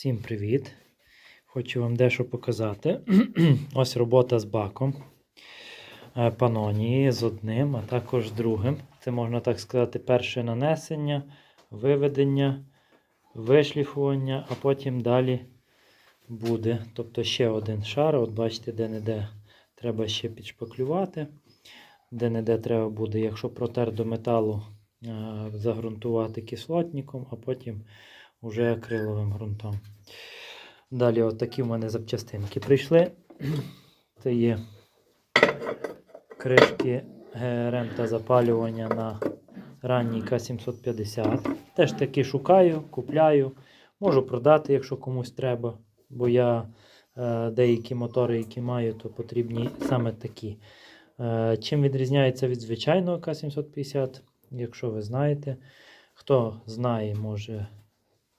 Всім привіт! Хочу вам дещо показати. Ось робота з баком е, панонії з одним, а також з другим. Це можна так сказати, перше нанесення, виведення, вишліфування, а потім далі буде. Тобто ще один шар. От бачите, де-не-де треба ще підшпаклювати. Де-не-де треба буде, якщо протер до металу, е, загрунтувати кислотником, а потім уже акриловим ґрунтом. Далі от такі в мене запчастинки прийшли. Це є кришки ГРМ та запалювання на ранній К750. Теж таки шукаю, купляю. Можу продати, якщо комусь треба. Бо я е, деякі мотори, які маю, то потрібні саме такі. Е, чим відрізняється від звичайного К750, якщо ви знаєте. Хто знає, може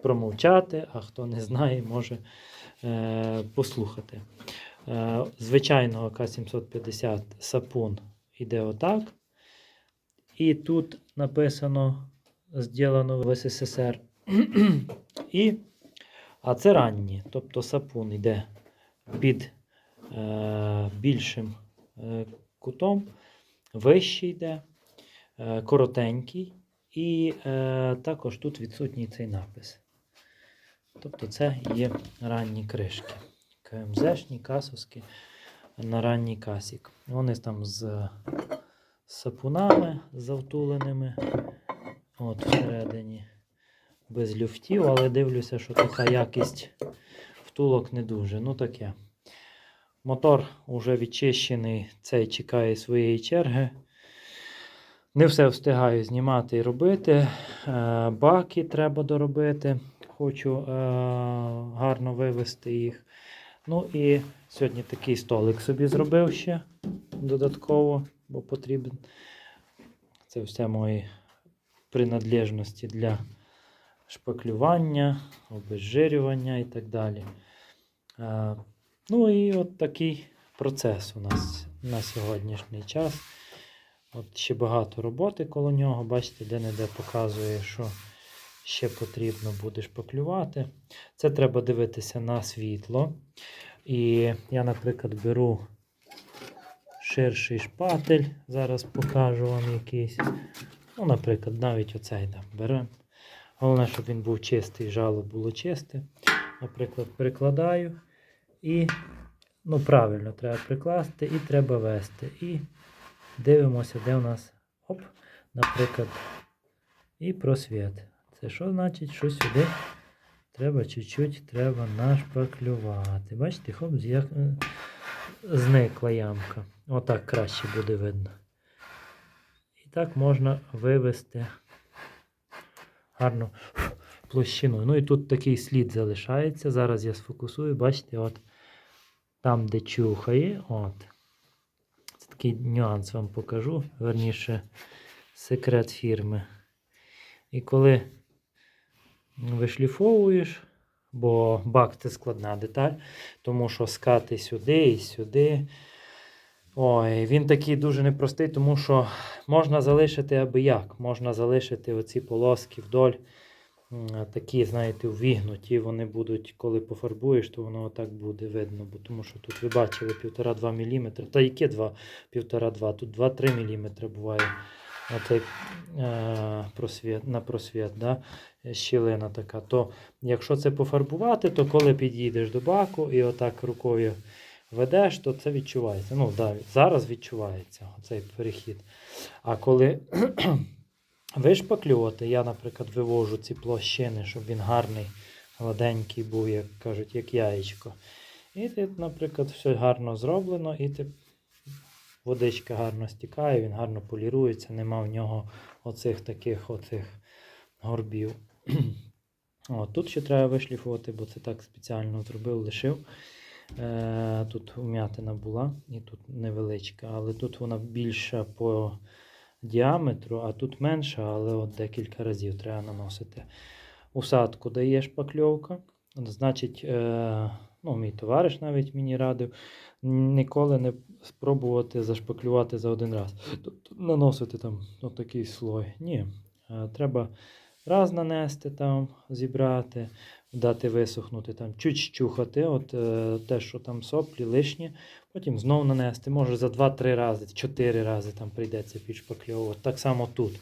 промовчати, а хто не знає, може е, послухати. Е, звичайного К750 сапун іде отак. І тут написано зроблено в СССР. І, а це ранні, тобто сапун йде під е, більшим е, кутом, вищий йде, е, коротенький, і е, також тут відсутній цей напис. Тобто це є ранні кришки. КМЗшні, касовські на ранній касік. Вони там з сапунами завтуленими. От всередині. Без люфтів, але дивлюся, що така якість втулок не дуже. Ну таке. Мотор вже відчищений, цей чекає своєї черги. Не все встигаю знімати і робити. Е, Баки треба доробити. Хочу е, гарно вивести їх. Ну і сьогодні такий столик собі зробив ще додатково, бо потрібен. Це все мої принадлежності для шпаклювання, обезжирювання і так далі. Е, ну і от такий процес у нас на сьогоднішній час. От ще багато роботи коло нього. Бачите, де-не-де показує, що ще потрібно буде шпаклювати. Це треба дивитися на світло. І я, наприклад, беру ширший шпатель. Зараз покажу вам якийсь. Ну, наприклад, навіть оцей там беремо. Головне, щоб він був чистий, жало було чисте. Наприклад, прикладаю і ну, правильно треба прикласти і треба вести. І дивимося, де у нас, оп, наприклад, і просвіт. Це що значить, що сюди треба чуть-чуть треба нашпаклювати. Бачите, хоп, як е, зникла ямка. Отак краще буде видно. І так можна вивести гарну площину. Ну і тут такий слід залишається. Зараз я сфокусую, бачите, от там, де чухає, от. Це такий нюанс вам покажу. Верніше, секрет фірми. І коли вишліфовуєш, бо бак це складна деталь, тому що скати сюди і сюди. Ой, він такий дуже непростий, тому що можна залишити аби як. Можна залишити оці полоски вдоль. Такі, знаєте, ввігнуті, вони будуть, коли пофарбуєш, то воно отак буде видно. Бо тому що тут ви бачили 1,5-2 мм. Та яке 2, 1,5-2, тут 2-3 мм буває оцей просвіт, на просвіт, да? щілина така. То якщо це пофарбувати, то коли підійдеш до баку і отак рукою ведеш, то це відчувається. Ну, да, зараз відчувається цей перехід. А коли вишпаклювати, я, наприклад, вивожу ці площини, щоб він гарний, гладенький був, як кажуть, як яєчко. І ти, наприклад, все гарно зроблено, і ти водичка гарно стікає, він гарно полірується, нема в нього оцих таких оцих горбів. О, тут ще треба вишліфувати, бо це так спеціально зробив, лишив. Е, тут вм'ятина була і тут невеличка, але тут вона більша по діаметру, а тут менша, але от декілька разів треба наносити. Усадку дає шпакльовка. Значить, е, ну, мій товариш навіть мені радив ніколи не спробувати зашпаклювати за один раз. Тобто наносити там от такий слой. Ні. Треба раз нанести там, зібрати, дати висохнути, там чуть щухати, от е, те, що там соплі лишні, потім знов нанести. Може за 2-3 рази, 4 рази там прийдеться підшпакльовувати. Так само тут,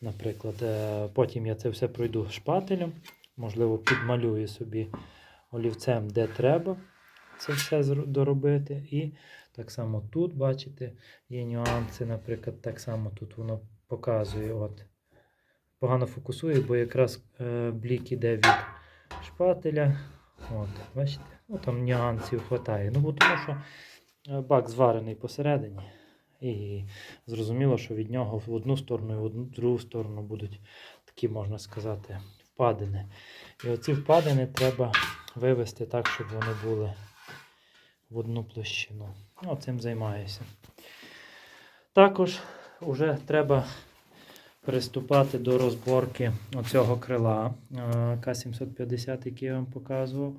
наприклад. Е, потім я це все пройду шпателем, можливо, підмалюю собі олівцем, де треба це все доробити. І так само тут, бачите, є нюанси, наприклад, так само тут воно показує. От. Погано фокусує, бо якраз е, блік іде від шпателя. От, бачите? Ну, там нюансів вистачає. Ну, бо тому що е, бак зварений посередині. І зрозуміло, що від нього в одну сторону і в другу сторону будуть такі, можна сказати, впадини. І оці впадини треба вивести так, щоб вони були в одну площину. Ну, цим займаюся. Також вже треба приступати до розборки оцього крила е, К750, який я вам показував.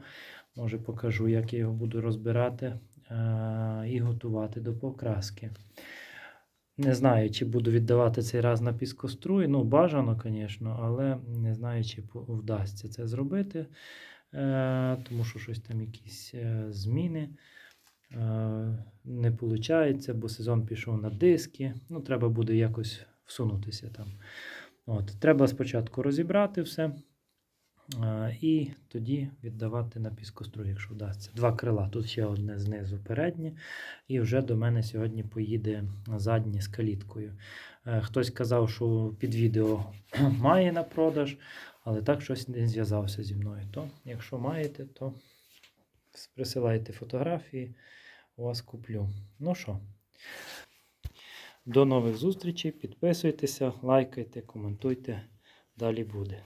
Може покажу, як я його буду розбирати е, і готувати до покраски. Не знаю, чи буду віддавати цей раз на піскоструй. Ну, бажано, звісно, але не знаю, чи вдасться це зробити, тому що щось там якісь е, зміни. Е, Не виходить, бо сезон пішов на диски. Ну, треба буде якось всунутися там. От, треба спочатку розібрати все. е, І тоді віддавати на піскостру, якщо вдасться. Два крила. Тут ще одне знизу переднє. І вже до мене сьогодні поїде заднє з каліткою. Е, Хтось казав, що під відео має на продаж, але так щось не зв'язався зі мною. То, якщо маєте, то присилайте фотографії, у вас куплю. Ну що, до нових зустрічей. Підписуйтеся, лайкайте, коментуйте. Далі буде.